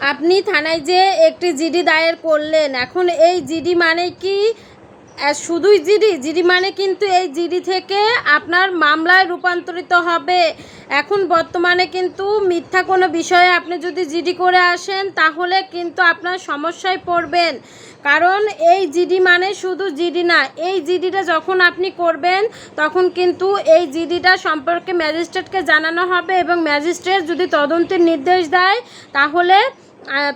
আপনি থানায় যে একটি জিডি দায়ের করলেন, এখন এই জিডি মানে কি? শুধুই জিডি? জিডি মানে কিন্তু এই জিডি থেকে আপনার মামলায় রূপান্তরিত হবে। এখন বর্তমানে কিন্তু মিথ্যা কোনো বিষয়ে আপনি যদি জিডি করে আসেন, তাহলে কিন্তু আপনার সমস্যায় পড়বেন। কারণ এই জিডি মানে শুধু জিডি না, এই জিডিটা যখন আপনি করবেন, তখন কিন্তু এই জিডিটা সম্পর্কে ম্যাজিস্ট্রেটকে জানানো হবে এবং ম্যাজিস্ট্রেট যদি তদন্তের নির্দেশ দেয়, তাহলে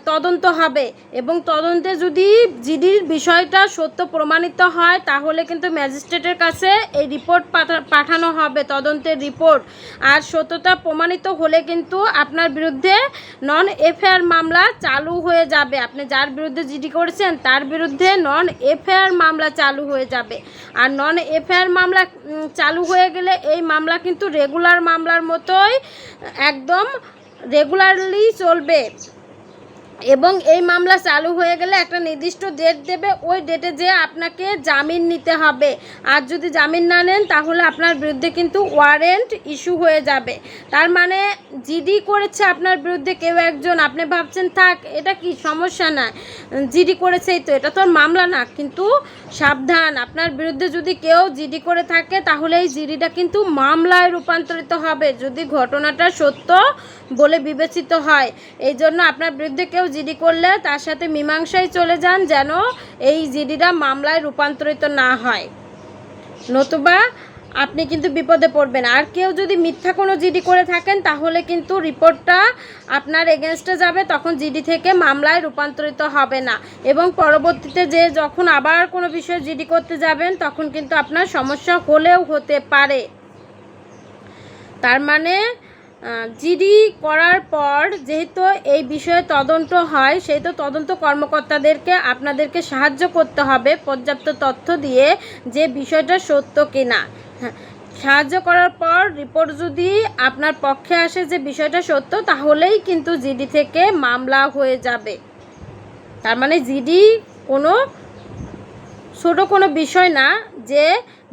তদন্ত হবে এবং তদন্তে যদি জিডির বিষয়টা সত্য প্রমাণিত হয়, তাহলে কিন্তু ম্যাজিস্ট্রেটের কাছে এই রিপোর্ট পাঠা- পাঠানো হবে, তদন্তের রিপোর্ট। আর সত্যতা প্রমাণিত হলে কিন্তু আপনার বিরুদ্ধে নন এফআইআর মামলা চালু হয়ে যাবে। আপনি যার বিরুদ্ধে জিডি করেছেন, তার বিরুদ্ধে নন এফআইআর মামলা চালু হয়ে যাবে। আর নন এফআইআর মামলা চালু হয়ে গেলে এই মামলা কিন্তু রেগুলার মামলার মতোই একদম রেগুলারলি চলবে। এবং এই মামলা চালু হয়ে গেলে একটা নির্দিষ্ট ডেট দেবে। ওই ডেটে যে আপনাকে জামিন নিতে হবে। আর যদি জামিন না নেন, তাহলে আপনার বিরুদ্ধে কিন্তু ওয়ারেন্ট ইস্যু হয়ে যাবে। তার মানে জিডি করেছে আপনার বিরুদ্ধে কেউ একজন। আপনি ভাবছেন, থাক, এটা কি সমস্যা না? জিডি করেছেই তো, এটা তো মামলা না। কিন্তু সাবধান, আপনার বিরুদ্ধে যদি কেউ জিডি করে থাকে, তাহলে এই জিডিটা কিন্তু মামলায় রূপান্তরিত হবে। যদি ঘটনাটা সত্য বলে বিবেচিত হয়, এই জন্য আপনার বিরুদ্ধে কেউ জিডি করলে তার সাথে মীমাংসায় চলে যান যেন এই জিডিটা মামলায় রূপান্তরিত না হয়। নতুবা আপনি কিন্তু বিপদে পড়বেন। আর কেউ যদি মিথ্যা কোনো জিডি করে থাকেন, তাহলে কিন্তু রিপোর্টটা আপনার এগেনস্টে যাবে, তখন জিডি থেকে মামলায় রূপান্তরিত হবে না। এবং পরবর্তীতে যে যখন আবার কোনো বিষয়ে জিডি করতে যাবেন, তখন কিন্তু আপনার সমস্যা হলেও হতে পারে। তার মানে জিডি করার পর যেহেতু এই বিষয়ে তদন্ত হয় সেই তো তদন্ত কর্মকর্তাদেরকে আপনাদেরকে সাহায্য করতে হবে পর্যাপ্ত তথ্য দিয়ে যে বিষয়টা সত্য কিনা। হ্যাঁ সাহায্য করার পর রিপোর্ট যদি আপনার পক্ষে আসে যে বিষয়টা সত্য, তাহলেই কিন্তু জিডি থেকে মামলা হয়ে যাবে। তার মানে জিডি কোনো ছোটো কোনো বিষয় না, যে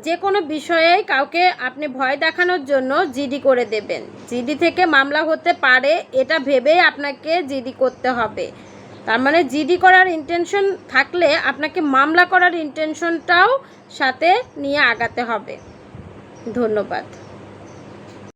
যে কোনো বিষয়ে কাউকে আপনি ভয় দেখানোর জন্য জিডি করে দেবেন। জিডি থেকে মামলা হতে পারে, এটা ভেবেই আপনাকে জিডি করতে হবে। তার মানে জিডি করার ইন্টেনশন থাকলে আপনাকে মামলা করার ইন্টেনশনটাও সাথে নিয়ে আগাতে হবে। ধন্যবাদ।